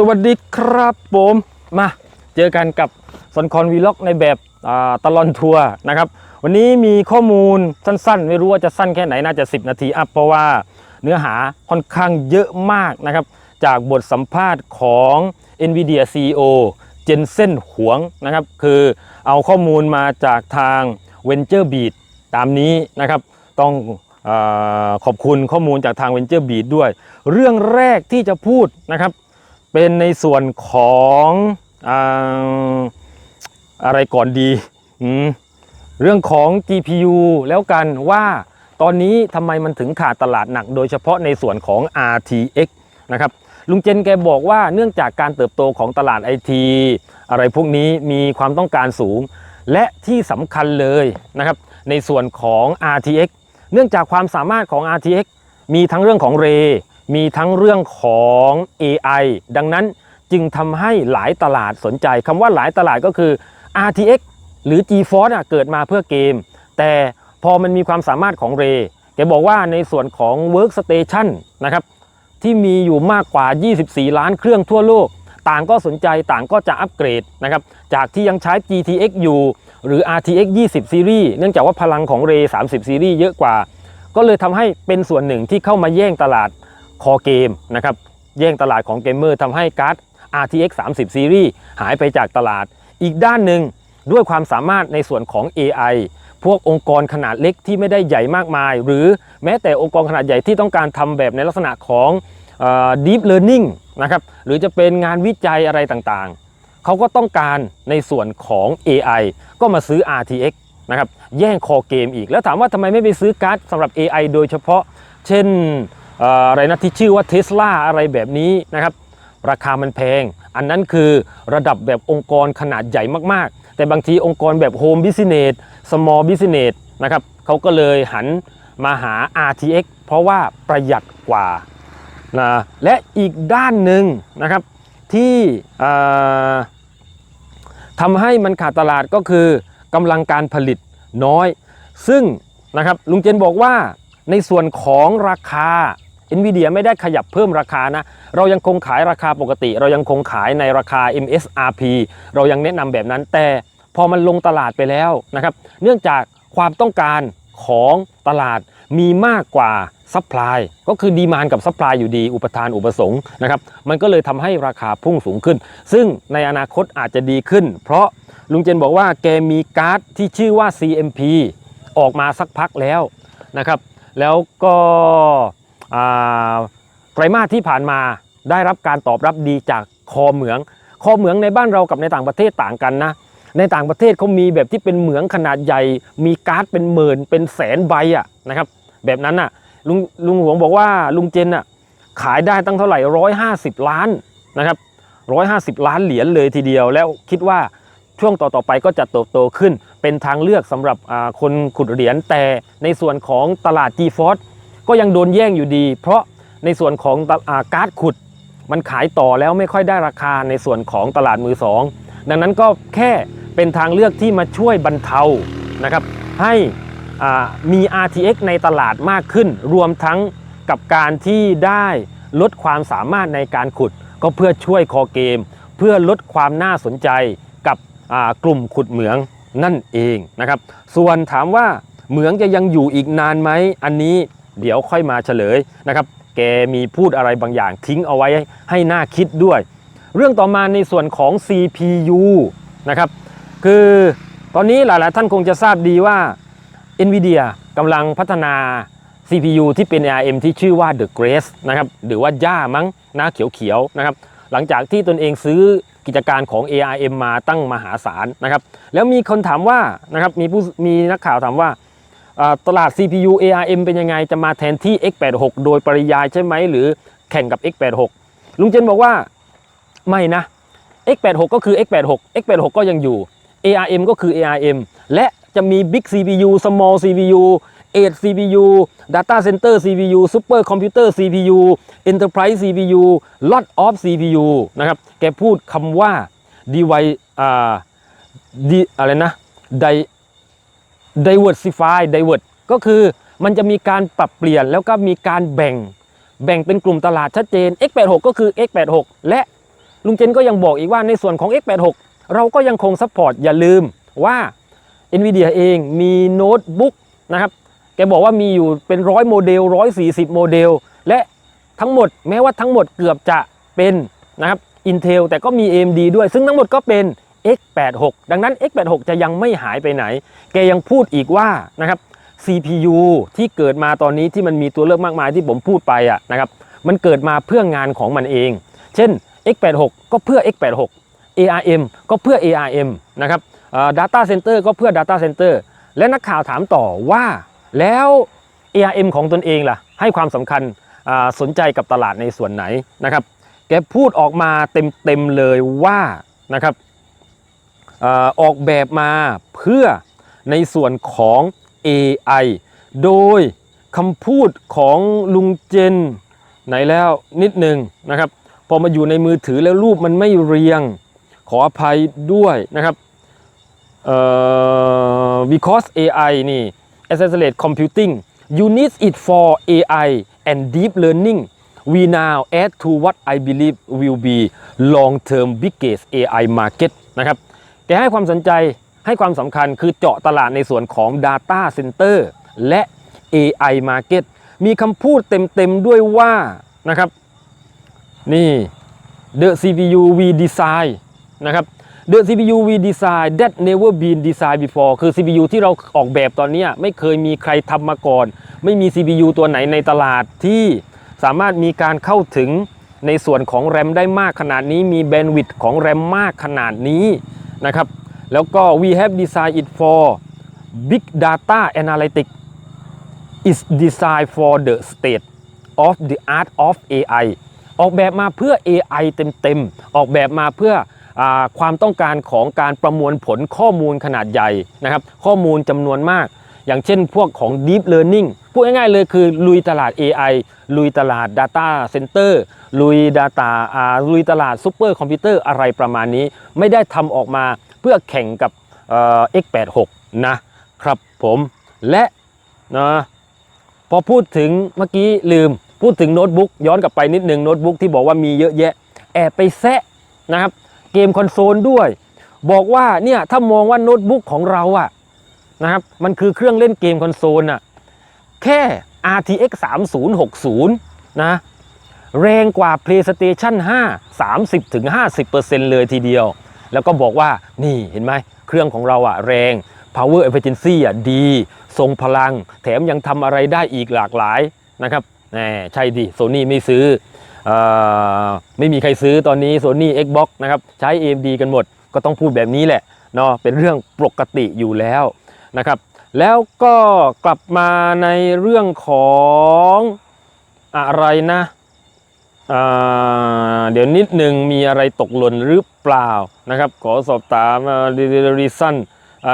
สวัสดีครับผมมาเจอกันกับสนคอนวีล็อกในแบบตลอนทัวร์นะครับวันนี้มีข้อมูลสั้นๆ ไม่รู้ว่าจะสั้นแค่ไหนน่าจะ 10 นาทีอัพเพราะว่าเนื้อหาค่อนข้างเยอะมากนะครับ จากบทสัมภาษณ์ของ NVIDIA CEO เจนเซนหวงนะครับ คือเอาข้อมูลมาจากทาง Venture Beat ตามนี้นะครับ ต้องอขอบคุณข้อมูลจากทาง Venture Beat ด้วย เรื่องแรกที่จะพูดนะครับ เป็นในส่วนของอะไรก่อนดีเรื่องของ GPU แล้วกันว่าตอนนี้ทำไมมันถึงขาดตลาดหนัก โดยเฉพาะในส่วนของ RTX นะครับลุงเจนแกบอกว่าเนื่องจากการเติบโตของตลาดไอทีอะไรพวกนี้มีความต้องการสูง และที่สำคัญเลยนะครับในส่วนของ RTX เนื่องจากความสามารถของ RTX มีทั้งเรื่องของ Ray มีทั้งเรื่องของ AI ดังนั้นจึงทำให้หลายตลาดสนใจคำว่าหลายตลาดก็คือ RTX หรือ GeForce อเกิดมาเพื่อเกม แต่พอมันมีความสามารถของ Ray แกบอกว่าในส่วนของ Workstation นะครับที่มีอยู่มากกว่า 24 ล้านเครื่องทั่วโลก ต่างก็สนใจต่างก็จะอัปเกรดนะครับจากที่ยังใช้ GTX อยู่หรือ RTX 20ซีรีส์เนื่องจากว่าพลังของ Ray 30ซีรีส์เยอะกว่า ก็เลยทำให้เป็นส่วนหนึ่งที่เข้ามาแย่งตลาด คอเกมนะครับแย่งตลาดของเกมเมอร์ทำให้การ์ด RTX 30ซีรีส์หายไปจากตลาด อีกด้านหนึ่งด้วยความสามารถในส่วนของ AI พวกองค์กรขนาดเล็กที่ไม่ได้ใหญ่มากมาย หรือแม้แต่องค์กรขนาดใหญ่ที่ต้องการทำแบบในลักษณะของออ deep learning นะครับหรือจะเป็นงานวิจัยอะไรต่างๆ เขาก็ต้องการในส่วนของ AI ก็มาซื้อ RTX นะครับแย่งคอเกมอีกแล้วถามว่าทำไมไม่ไปซื้อการ์ดสำหรับ AI โดยเฉพาะ เช่น อะไรนะที่ชื่อว่า Tesla อะไรแบบนี้นะครับราคามันแพง อันนั้นคือระดับแบบองค์กรขนาดใหญ่มากๆ แต่บางทีองค์กรแบบ Home Business Small Business นะครับเขาก็เลยหันมาหา RTX เพราะว่าประหยัดกว่านะและอีกด้านหนึ่งนะครับที่ทำให้มันขาดตลาดก็คือกำลังการผลิตน้อย ซึ่งนะครับลุงเจนบอกว่าในส่วนของราคา NVIDIA ไม่ได้ขยับเพิ่มราคานะ เรายังคงขายราคาปกติ เรายังคงขายในราคา MSRP เรายังแนะนำแบบนั้น แต่พอมันลงตลาดไปแล้วนะครับ เนื่องจากความต้องการของตลาดมีมากกว่าซัพพลายก็คือดีมานกับซัพพลายอยู่ดี อุปทานอุปสงค์นะครับ มันก็เลยทำให้ราคาพุ่งสูงขึ้น ซึ่งในอนาคตอาจจะดีขึ้น เพราะลุงเจนบอกว่าแกมีการ์ดที่ชื่อว่า CMP ออกมาสักพักแล้วนะครับ แล้วก็ ไตรมาสที่ผ่านมาได้รับการตอบรับดีจากคอเหมือง คอเหมืองในบ้านเรากับในต่างประเทศต่างกันนะ ในต่างประเทศเขามีแบบที่เป็นเหมืองขนาดใหญ่ มีการ์ดเป็นหมื่นเป็นแสนใบอะนะครับแบบนั้นน่ะลุงลุงหวงบอกว่าลุงเจนน่ะขายได้ตั้งเท่าไหร่ร้อยห้าสิบล้านนะครับร้อยห้าสิบล้านเหรียญเลยทีเดียว แล้วคิดว่าช่วงต่อๆไปก็จะโตโตขึ้นเป็นทางเลือกสำหรับคนขุดเหรียญแต่ในส่วนของตลาด g f o r c e ก็ยังโดนแย่งอยู่ดี เพราะในส่วนของอาการ์ดขุด มันขายต่อแล้วไม่ค่อยได้ราคาในส่วนของตลาดมือสองดังนั้นก็แค่เป็นทางเลือกที่มาช่วยบรรเทานะครับให้อ่ามี RTX ในตลาดมากขึ้น รวมทั้งกับการที่ได้ลดความสามารถในการขุด ก็เพื่อช่วยคอเกม เพื่อลดความน่าสนใจกับกลุ่มขุดเหมืองนั่นเองนะครับ ส่วนถามว่าเหมืองจะยังอยู่อีกนานไหม อันนี้ เดี๋ยวค่อยมาเฉลยนะครับแกมีพูดอะไรบางอย่างทิ้งเอาไว้ให้หน่าคิดด้วย เรื่องต่อมาในส่วนของ CPU นะครับคือตอนนี้หลาย ๆ ท่านคงจะทราบดีว่า NVIDIA กำลังพัฒนา CPU ที่เป็น ARM ที่ชื่อว่า The Grace นะครับหรือว่าย่ามั้งหน้าเขียวๆนะครับหลังจากที่ตนเองซื้อกิจการของ ARM มาตั้งมหาศาลนะครับแล้วมีคนถามว่านะครับมีผู้มีนักข่าวถามว่าอ่า ตลาด CPU ARM เป็นยังไงจะมาแทนที่ X86 โดยปริยายใช่ไหมหรือแข่งกับ X86 ลุงเจนบอกว่าไม่นะ X86 ก็คือ X86 X86 ก็ยังอยู่ ARM ก็คือ ARM และจะมี Big CPU Small CPU 8 CPU Data Center CPU Super Computer CPU Enterprise CPU Lot of CPU นะครับแกพูดคำว่า device อะไรนะ diversify divert ก็คือมันจะมีการปรับเปลี่ยนแล้วก็มีการแบ่ง แบ่งเป็นกลุ่มตลาดชัดเจน X86 ก็คือ X86 และลุงเจนก็ยังบอกอีกว่าในส่วนของ X86 เราก็ยังคงซัพพอร์ตอย่าลืมว่า NVIDIA เองมีโน้ตบุ๊กนะครับ แกบอกว่ามีอยู่เป็นร้อยโมเดล 140 โมเดล และทั้งหมดแม้ว่าทั้งหมดเกือบจะเป็นนะครับ Intel แต่ก็มี AMD ด้วยซึ่งทั้งหมดก็เป็น X86 ดังนั้น X86 จะยังไม่หายไปไหน แกยังพูดอีกว่านะครับ CPU ที่เกิดมาตอนนี้ที่มันมีตัวเลือกมากมายที่ผมพูดไปอะนะครับ มันเกิดมาเพื่องานของมันเอง เช่น X86 ก็เพื่อ X86 ARM ก็เพื่อ ARM นะครับ Data Center ก็เพื่อ Data Center และนักข่าวถามต่อว่าแล้ว ARM ของตนเองล่ะ ให้ความสำคัญสนใจกับตลาดในส่วนไหนนะครับ แกพูดออกมาเต็มๆเลยว่านะครับ ออออกแบบมาเพื่อในส่วนของ AI โดยคำพูดของลุงเจนไหนแล้วนิดหนึ่งนะครับ พอมาอยู่ในมือถือแล้วรูปมันไม่เรียงขออภัยด้วยนะครับเอ่อ because AI นี่ accelerate computing you need it for AI and deep learning we now add to what I believe will be long term biggest AI market นะครับ แกให้ความสนใจให้ความสำคัญคือเจาะตลาดในส่วนของ Data Center และ AI Market มีคำพูดเต็มๆด้วยว่านะครับ นี่ The CPU we design นะครับ The CPU we design that never been designed before คือ CPU ที่เราออกแบบตอนนี้ไม่เคยมีใครทำมาก่อน ไม่มี CPU ตัวไหนในตลาดที่สามารถมีการเข้าถึงในส่วนของ RAM ได้มากขนาดนี้ มีแบนด์วิดต์ของ RAM มากขนาดนี้ นะครับ แล้วก็ we have designed it for big data analytics is designed for the state of the art of AI ออกแบบมาเพื่อ AI เต็มๆ ออกแบบมาเพื่ออความต้องการของการประมวลผลข้อมูลขนาดใหญ่นะครับ ข้อมูลจำนวนมาก อย่างเช่นพวกของ Deep Learning พูดง่ายๆเลยคือลุยตลาด AI ลุยตลาด Data Center ลุย Data อ่าลุยตลาดซูเปอร์คอมพิวเตอร์อะไรประมาณนี้ ไม่ได้ทำออกมาเพื่อแข่งกับเอ่อ X86 นะครับผมและนะพอพูดถึงเมื่อกี้ลืมพูดถึงโน้ตบุ๊กย้อนกลับไปนิดนึงโน้ตบุ๊กที่บอกว่ามีเยอะแยะ แอบไปแซะนะครับ เกมคอนโซลด้วย บอกว่าเนี่ยถ้ามองว่าโน้ตบุ๊กของเราอะ นะครับ มันคือเครื่องเล่นเกมคอนโซลอะแค่ RTX 3060 นะ แรงกว่า PlayStation 5 30-50%เลยทีเดียว แล้วก็บอกว่านี่เห็นไหมเครื่องของเราอะแรง power efficiency อะดี ทรงพลัง แถมยังทำอะไรได้อีกหลากหลายนะครับแหมใช่ดิโซนี่ไม่ซื้อออไม่มีใครซื้อตอนนี้ Sony Xbox นะครับ ใช้ AMD กันหมด ก็ต้องพูดแบบนี้แหละเนาะเป็นเรื่องปกติอยู่แล้ว นะครับ แล้วก็กลับมาในเรื่องของอะไรนะเดี๋ยวนิดหนึ่งมีอะไรตกหล่นหรือเปล่านะครับ ขอสอบถามรีซัน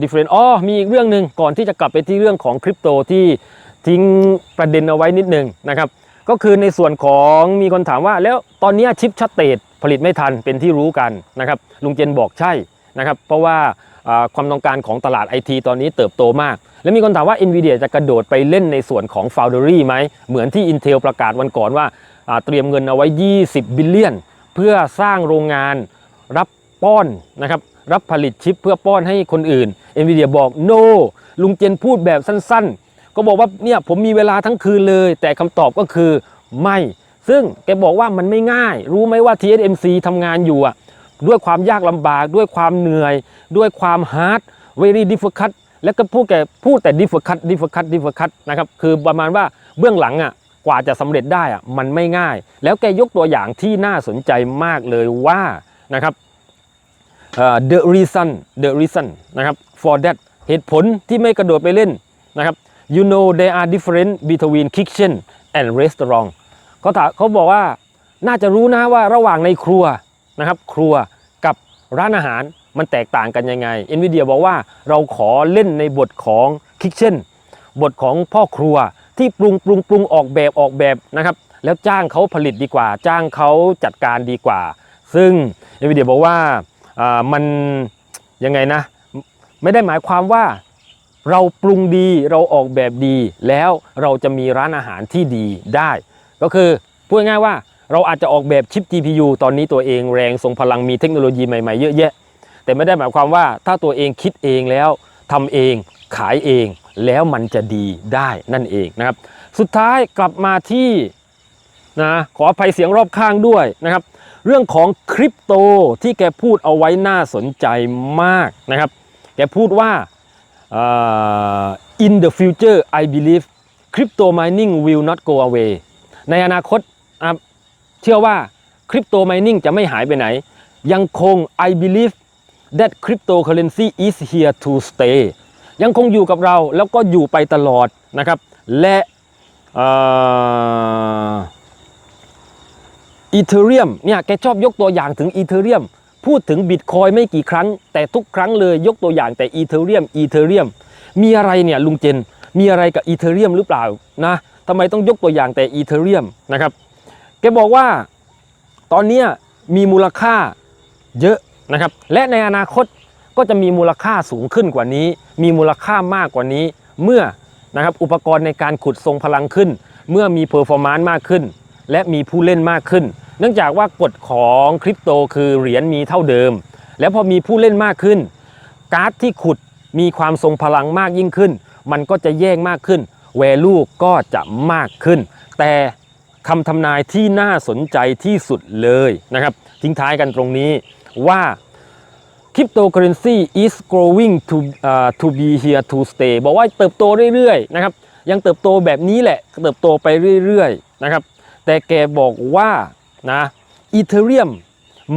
ดิเฟรนอ๋อมีอีกเรื่องหนึ่งก่อนที่จะกลับไปที่เรื่องของคริปโตที่ทิ้งประเด็นเอาไว้นิดหนึ่งนะครับ ก็คือในส่วนของมีคนถามว่าแล้วตอนนี้ชิปชัดเตดผลิตไม่ทันเป็นที่รู้กันนะครับ ลุงเจนบอกใช่นะครับ เพราะว่า ความต้องการของตลาดไอทีตอนนี้เติบโตมาก แล้วมีคนถามว่า NVIDIA จะกระโดดไปเล่นในส่วนของ Foundry ไหม เหมือนที่ Intel ประกาศวันก่อนว่าอ่าเตรียมเงินเอาไว้ 20 บิลเลียน เพื่อสร้างโรงงานรับป้อนนะครับรับผลิตชิปเพื่อป้อนให้คนอื่น NVIDIA บอก no ลุงเจนพูดแบบสั้นๆ ก็บอกว่าเนี่ยผมมีเวลาทั้งคืนเลย แต่คำตอบก็คือไม่ ซึ่งแกบอกว่ามันไม่ง่าย รู้ไหมว่า TSMC ทำงานอยู่อะ ด้วยความยากลำบาก ด้วยความเหนื่อย ด้วยความ hard very difficult แล้วก็พูดแกพูดแต่ difficult difficult difficult นะครับคือประมาณว่าเบื้องหลังอะกว่าจะสำเร็จได้อะมันไม่ง่าย แล้วแกยกตัวอย่างที่น่าสนใจมากเลยว่านะครับเอ่อ the reason the reason นะครับ for that เหตุผลที่ไม่กระโดดไปเล่นนะครับ you know there are different between kitchen and restaurant เขาถามเขาบอกว่าน่าจะรู้นะว่าระหว่างในครัว นะครับครัวกับร้านอาหารมันแตกต่างกันยังไง NVIDIA บอกว่าเราขอเล่นในบทของ kitchen บทของพ่อครัวที่ปรุงปรุงปรุงออกแบบออกแบบนะครับแล้วจ้างเขาผลิตดีกว่า จ้างเขาจัดการดีกว่า ซึ่ง NVIDIA บอกว่าามันยังไงนะ ไม่ได้หมายความว่าเราปรุงดีเราออกแบบดี แล้วเราจะมีร้านอาหารที่ดีได้ ก็คือพูดง่ายว่า เราอาจจะออกแบบชิป GPU ตอนนี้ตัวเองแรงทรงพลังมีเทคโนโลยีใหม่ๆเยอะแยะ แต่ไม่ได้หมายความว่าถ้าตัวเองคิดเองแล้วทำเองขายเองแล้วมันจะดีได้นั่นเองนะครับ สุดท้ายกลับมาที่นะขออภัยเสียงรอบข้างด้วยนะครับ เรื่องของคริปโตที่แกพูดเอาไว้น่าสนใจมากนะครับ แกพูดว่า in the future I believe crypto mining will not go away ในอนาคตอะ เชื่อว่าคริปโต mining จะไม่หายไปไหน ยังคง I believe that cryptocurrency is here to stay ยังคงอยู่กับเราแล้วก็อยู่ไปตลอดนะครับ และอีเทเรียมเนี่ยแกชอบยกตัวอย่างถึงอีเทเรียมพูดถึงบิตคอยไม่กี่ครั้ง แต่ทุกครั้งเลยยกตัวอย่างแต่อีเทเรียมอีเทเรียมมีอะไรเนี่ยลุงเจน มีอะไรกับอีเทเรียมหรือเปล่านะทำไมต้องยกตัวอย่างแต่อีเทเรียมนะครับ กบอกว่าตอนนี้มีมูลค่าเยอะนะครับ และในอนาคตก็จะมีมูลค่าสูงขึ้นกว่านี้ มีมูลค่ามากกว่านี้ เมื่อนะครับอุปกรณ์ในการขุดทรงพลังขึ้น เมื่อมีเพอร์ฟอร์มานซ์มากขึ้น และมีผู้เล่นมากขึ้น เนื่องจากว่ากฎของคริปโตคือเหรียญมีเท่าเดิม แล้วพอมีผู้เล่นมากขึ้น การ์ดที่ขุดมีความทรงพลังมากยิ่งขึ้น มันก็จะแย่งมากขึ้น แวลูก็จะมากขึ้น แต่ คำทำนายที่น่าสนใจที่สุดเลยนะครับ ทิ้งท้ายกันตรงนี้ว่า cryptocurrency is growing to uh, to be here to stay บอกว่าเติบโตเรื่อยๆนะครับ ยังเติบโตแบบนี้แหละ เติบโตไปเรื่อยๆนะครับ แต่แกบอกว่านะ Ethereum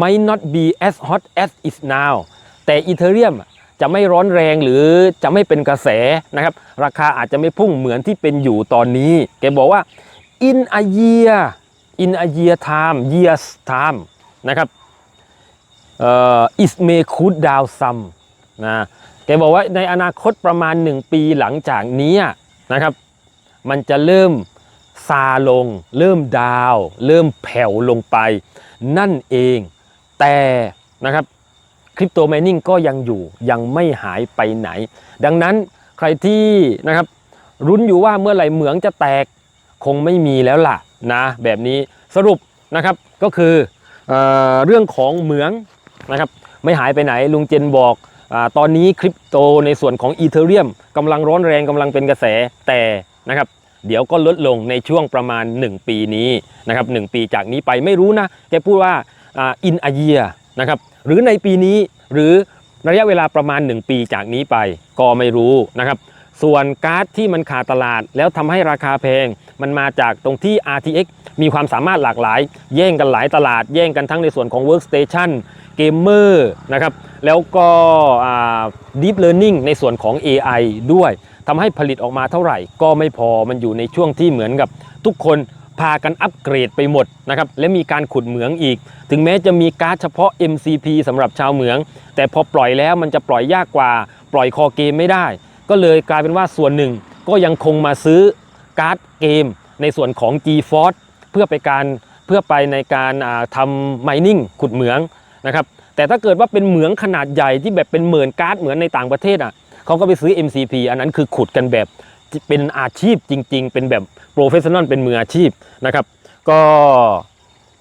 might not be as hot as is now แต่ Ethereum จะไม่ร้อนแรงหรือจะไม่เป็นกระแสนะครับ ราคาอาจจะไม่พุ่งเหมือนที่เป็นอยู่ตอนนี้ แกบอกว่า in a year in a year time years time นะครับเอ่อ it may cool down some นะแกบอกว่าในอนาคตประมาณ 1 ปีหลังจากนี้นะครับ มันจะเริ่มซาลง เริ่มดาว เริ่มแผ่วลงไป นั่นเองแต่นะครับคริปโต m ม n นิ่งก็ยังอยู่ยังไม่หายไปไหน ดังนั้นใครที่นะครับรุ้นอยู่ว่าเมื่อไหร่เหมืองจะแตก คงไม่มีแล้วล่ะนะแบบนี้สรุปนะครับก็คือเออเรื่องของเหมืองนะครับไม่หายไปไหนลุงเจนบอกอตอนนี้คริปโตในส่วนของอีเทเรียมกำลังร้อนแรงกำลังเป็นกระแสแต่นะครับเดี๋ยวก็ลดลงในช่วงประมาณ 1 ปีนี้นะครับหปีจากนี้ไปไม่รู้นะแกพูดว่าอินอาเยียนะครับหรือในปีนี้หรือระยะเวลาประมาณ 1 ปีจากนี้ไปก็ไม่รู้นะครับ ส่วนการ์ดที่มันขาดตลาด แล้วทำให้ราคาแพง มันมาจากตรงที่ RTX มีความสามารถหลากหลาย แย่งกันหลายตลาด แย่งกันทั้งในส่วนของ Workstation เกมเมอร์นะครับ แล้วก็ Deep Learning ในส่วนของ AI ด้วยทำให้ผลิตออกมาเท่าไหร่ ก็ไม่พอมันอยู่ในช่วงที่เหมือนกับทุกคนพากันอัปเกรดไปหมดนะครับและมีการขุดเหมืองอีก ถึงแม้จะมีการ์ดเฉพาะ MCP สำหรับชาวเหมือง แต่พอปล่อยแล้วมันจะปล่อยยากกว่า ปล่อยคอเกมไม่ได้ ก็เลยกลายเป็นว่าส่วนหนึ่งก็ยังคงมาซื้อการ์ดเกม ในส่วนของ GeForce เพื่อไปการเพื่อไปในการทำ mining ขุดเหมืองนะครับแต่ถ้าเกิดว่าเป็นเหมืองขนาดใหญ่ที่แบบเป็นเหมื่นการ์ดเหมือนในต่างประเทศอะเขาก็ไปซื้อ MCP อันนั้นคือขุดกันแบบเป็นอาชีพจริง ๆ เป็นแบบโปรเฟชชั่นอลเป็นมืออาชีพนะครับ ก็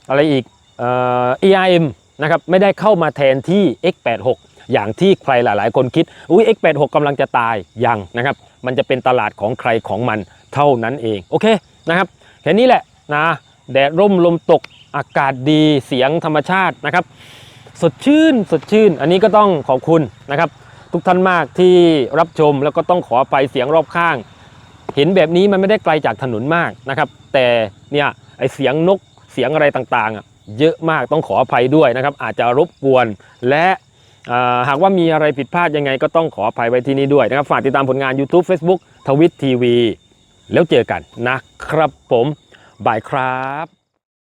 อะไรอีกเอ่อ ARM นะครับไม่ได้เข้ามาแทนที่ X86 อย่างที่ใครหลาย ๆ คนคิดอุ้ย X86 กำลังจะตายยังนะครับ มันจะเป็นตลาดของใครของมันเท่านั้นเอง โอเคนะครับแค่นี้แหละนะแดดร่มลมตกอากาศดีเสียงธรรมชาตินะครับ สดชื่นสดชื่น อันนี้ก็ต้องขอบคุณนะครับ ทุกท่านมากที่รับชมแล้วก็ต้องขอไปเสียงรอบข้าง เห็นแบบนี้มันไม่ได้ไกลจากถนนมากนะครับ แต่เนี่ยไอเสียงนกเสียงอะไรต่างๆอะเยอะมากต้องขออภัยด้วยนะครับ อาจจะรบกวนและ หากว่ามีอะไรผิดพลาดยังไงก็ต้องขออภัยไว้ที่นี่ด้วยนะครับ ฝากติดตามผลงาน YouTube Facebook ทวิตทีวีแล้วเจอกันนะครับผมบายครับ